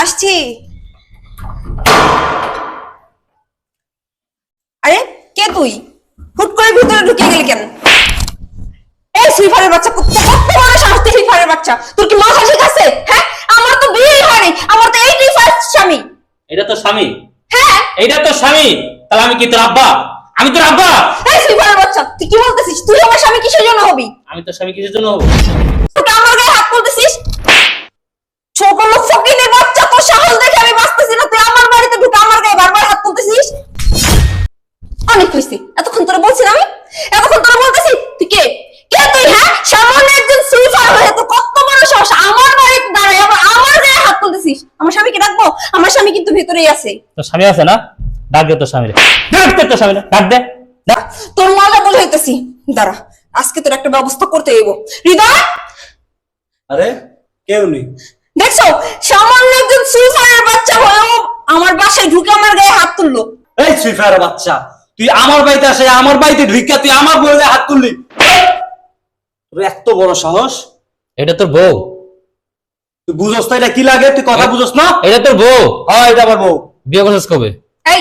আসছি। আরে কে তুই? হুট করে ভিতরে ঢুকে গেলি কেন? এই সুইফারের বাচ্চা কত বড় সাহস তুই সুইফারের বাচ্চা? তোর কি মাথা ঠিক আছে? হ্যাঁ? আমার তো বিয়েই হয়নি। আমার তো এইটাই ফার্স্ট স্বামী। এটা তো স্বামী? হ্যাঁ। এইটা তো স্বামী? তাহলে আমি কি তোর আব্বা? আমি তোর আব্বা? এই সুইফারের বাচ্চা তুই কি বলতেছিস? তুই আমার স্বামী কিসের জন্য হবি? আমি তোর স্বামী কিসের জন্য হব? তুই আমার গায়ে হাত তুলতেছিস? ছোট লোক ফকিনের বাচ্চা তোর সাহস দেখে আমি বাঁচতেছি না তুই আমার বাড়িতে ঢুকে আমার গায়ে বারবার হাত তুলতেছিস অনেক হয়েছে এতক্ষণ তোরা বলছি না আমি এতক্ষণ তোরা বলতেছি তুই কে কে তুই হ্যাঁ সামান্য একজন সুইফার হয়ে তো কত বড় সাহস আমার বাড়িতে দাঁড়ায় আবার আমার গায়ে হাত তুলতেছিস আমার স্বামীকে ডাকবো আমার স্বামী কিন্তু ভেতরেই আছে। তোর স্বামী আছে না? ডাক দে তোর স্বামীরে। ডাক দে তোর স্বামীরে ডাক দে। ডাক। তোর মজা বলে হইতেছি। দাঁড়া আজকে তোর একটা ব্যবস্থা করতে হইব। হৃদয়! আরে কেউ নেই। দেখছ সামান্য একজন সুইফারের বাচ্চা হয়েও আমার বাসায় ঢুকে আমার গায়ে হাত তুললো। এই সুইফার বাচ্চা তুই আমার বাড়িতে আসে আমার বাড়িতে ঢুকিয়া তুই আমার বইয়ে হাত তুললি। তোর এত বড় সাহস? এটা তোর বউ। তুই বুঝোস না এটা কি লাগে? তুই কথা বুঝোস না? এটা তোর বউ। হ্যাঁ এটা আমার বউ। বিয়ে করছিস কবে? এই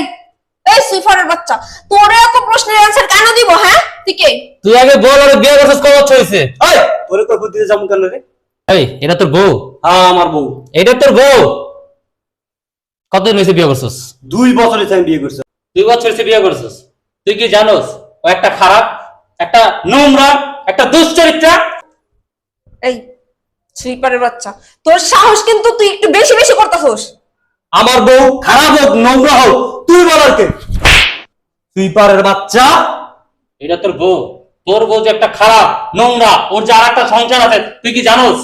এই সুইফারের বাচ্চা তোরে এত প্রশ্নের অ্যান্সার কেন দিব হ্যাঁ? তুই কে? তুই আগে বল ওরে বিয়ে করছিস কবে হয়েছে? এই তোরে কই বুদ্ধিতে যাব কেন রে? এই এটা তোর বউ? হ্যাঁ আমার বউ। এটা তোর বউ? কতদিন হয়েছে বিয়ে করছিস? দুই বছর হয়েছে আমি বিয়ে করছি। দুই বছর হয়েছে বিয়ে করছিস। তুই কি জানোস ও একটা খারাপ একটা নোংরা একটা দুশ্চরিত্রা? এই সুইপারের বাচ্চা। তোর সাহস কিন্তু তুই একটু বেশি বেশি করতেছস। আমার বউ খারাপ হোক নোংরা হোক তুই বলার কে? সুইপারের বাচ্চা? এটা তোর বউ। তোর বউ যে একটা খারাপ নোংরা ওর যে আর একটা সংসার আছে তুই কি জানোস?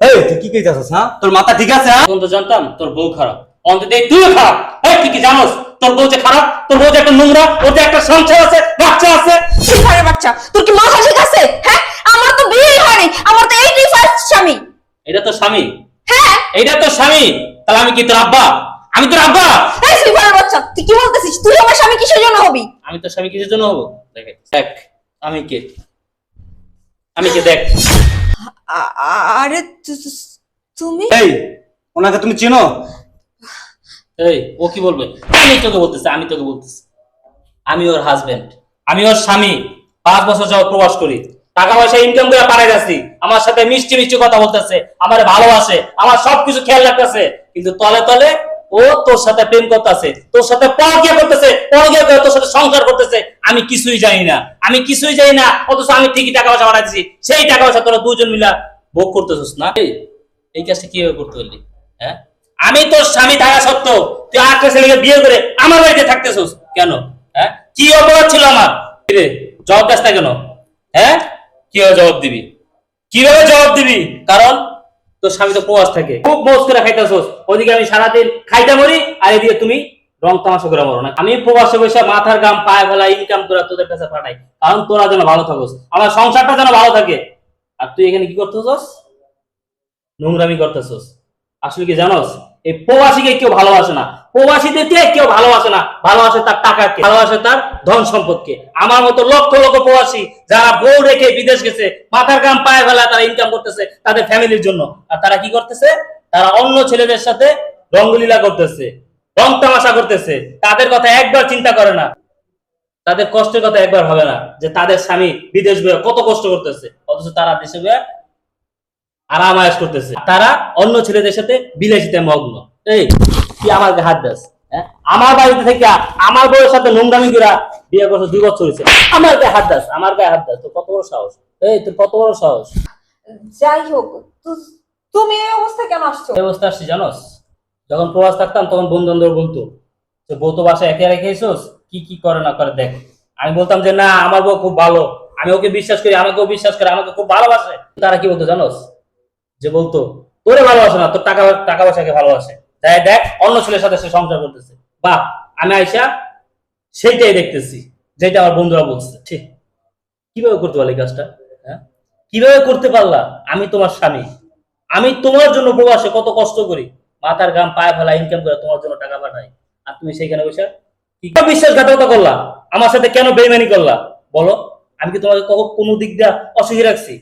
এই তুই কি কইতাছস হ্যাঁ? তোর মাথা ঠিক আছে হ্যাঁ? তখন তো জানতাম তোর বউ খারাপ। অন্তত তুই খারাপ। এই তুই কি জানোস? তোর বউ যে খারাপ তোর বউ যে একটা নোংরা ওর যে একটা সংসার আছে বাচ্চা আছে। সুইপারের বাচ্চা। তোর কি মাথা ঠিক আছে হ্যাঁ আমার তো বিয়েই হয়নি আমার তো এইটাই ফার্স্ট স্বামী এটা তো স্বামী। হ্যাঁ। এইটা তো স্বামী। তাহলে আমি কি তোর আব্বা? আমি তোর আব্বা? এই সুইপারের বাচ্চা তুই কি বলতেছিস? তুই আমার স্বামী কিসের জন্য হবি? আমি তোর স্বামী কিসের জন্য হব? দেখে আমি কে? আমি কে? দেখ। আরে তুমি? এই ওনাকে তুমি চেনো? এই ও কি বলবে? আমি তোকে বলতেছি আমি তোকে বলতেছি। আমি ওর হাজবেন্ড আমি ওর স্বামী। পাঁচ বছর যাও প্রবাস করি। টাকা পয়সা ইনকাম করে পারে যাচ্ছি। আমার সাথে মিষ্টি মিষ্টি কথা বলতেছে আমার ভালোবাসে আমার সবকিছু খেয়াল রাখতেছে। কিন্তু তলে তলে ও তোর সাথে প্রেম করতেছে তোর সাথে পরকিয়া করতেছে পরকিয়া করে তোর সাথে সংসার করতেছে আমি কিছুই জানি না। আমি কিছুই জানি না অথচ আমি ঠিকই টাকা পয়সা পাঠাচ্ছি সেই টাকা পয়সা তোরা দুজন মিলা ভোগ করতেছিস না? এই, কাজটা কীভাবে করতে পারলি? হ্যাঁ? আমি তোর স্বামী থাকা সত্ত্বেও তুই আরেকটা ছেলেকে বিয়ে করে আমার বাড়িতে থাকতেছিস কেন? হ্যাঁ? কি অপরাধ ছিল আমার? জবাব দাস না কেন? হ্যাঁ? কীভাবে জবাব দিবি? কীভাবে জবাব দিবি? কারণ তোর স্বামী তো প্রবাস থাকে। খুব মোজ করে খাইতেছোস। ওদিকে আমি সারাদিন খাইতে মরি আর এদিকে তুমি রং তামাশা করে মরো না। আমি প্রবাসে বসে মাথার গাম পায়ে ফেলা ইনকাম করে তোদের কাছে পাঠাই। কারণ তোরা যেন ভালো থাকোস। আমার সংসারটা যেন ভালো থাকে। আর তুই এখানে কি করতেছস? নোংরামি করতেছস। আসলে কি জানোস? এই প্রবাসীকে কেউ ভালোবাসে না। প্রবাসীদেরকে কেউ ভালোবাসে না ভালোবাসে তার টাকাকে ভালোবাসে তার ধন সম্পদকে। আমার মতো লক্ষ লক্ষ প্রবাসী যারা বউ রেখে বিদেশ গেছে, মাথার কাম পায়ে ফেলা তারা ইনকাম করতেছে তাদের ফ্যামিলির জন্য। আর তারা কি করতেছে? তারা অন্য ছেলেদের সাথে রঙ্গলীলা করতেছে, রং তামাশা করতেছে। তাদের কথা একবার চিন্তা করে না। তাদের কষ্টের কথা একবার ভাবে না যে তাদের স্বামী বিদেশ বয়ে কত কষ্ট করতেছে, অথচ তারা দেশে বয়ে আরাম করতেছে। তারা অন্য ছেলেদের সাথে বিলাসিতে মগ্ন। এই। কি আমার হাত দাস হ্যাঁ? আমার বাড়িতে থেকে আমার বউয়ের সাথে নোংরামি করে বিয়ে করছে দুই বছর হয়েছে। আমার গায়ে হাত দাস আমার গায়ে হাত দাস তোর কত বড় সাহস? এই তোর কত বড় সাহস? যাই হোক তুমি এই অবস্থায় কেন আসছো? এই অবস্থা আসছি জানোস? যখন প্রবাস থাকতাম তখন বন্ধু বান্ধব বলতো যে বউ তো বাসায় একে রেখেছিস কি কি করে না করে দেখ। আমি বলতাম যে না আমার বউ খুব ভালো। আমি ওকে বিশ্বাস করি আমাকেও বিশ্বাস করে আমাকে খুব ভালোবাসে। তারা কি বলতো জানোস? যে বলতো তোরে ভালোবাসে না তোর টাকা টাকা পয়সাকে ভালোবাসে। তাই দেখ, অন্য ছেলের সাথে সে সংসার করতেছে। আমি আইসা সেইটাই দেখতেছি, যেটা আমার বন্ধুরা বলছে। ঠিক কীভাবে করতে কাজটা? হ্যাঁ? কীভাবে করতে পারলা? আমি তোমার স্বামী। আমি তোমার জন্য প্রবাসে কত কষ্ট করি। মাথার গাম পায়ে ফেলা ইনকাম করে তোমার জন্য টাকা পাঠাই। আর তুমি সেইখানে বসে বিশ্বাসঘাতকতা করলা? আমার সাথে কেন বেইমানি করলা? বলো, আমি কি তোমাকে কখনো কোনো দিক দিয়ে অসুখী রাখছি?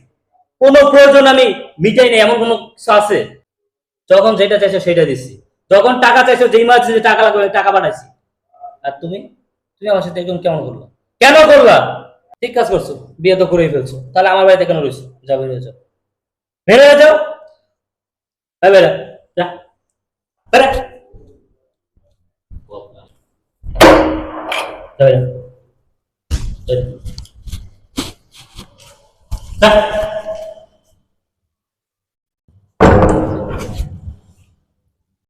কোনো প্রয়োজন আমি মিটাই নেই, এমন কোনো কিছু আছে? যখন যেটা চাইছো সেটা দিছি যখন টাকা চাইছো যে টাকা লাগবে, টাকা পাঠাইছি আর তুমি? তুমি আমার সাথে একদম কেমন করল? কেন করলা? ঠিক কাজ করছ, বিয়ে তো করেই ফেলছো। তাহলে আমার বাড়িতে কেন রয়েছো? যা বেরিয়ে যাও। বেরিয়ে যাও। যা।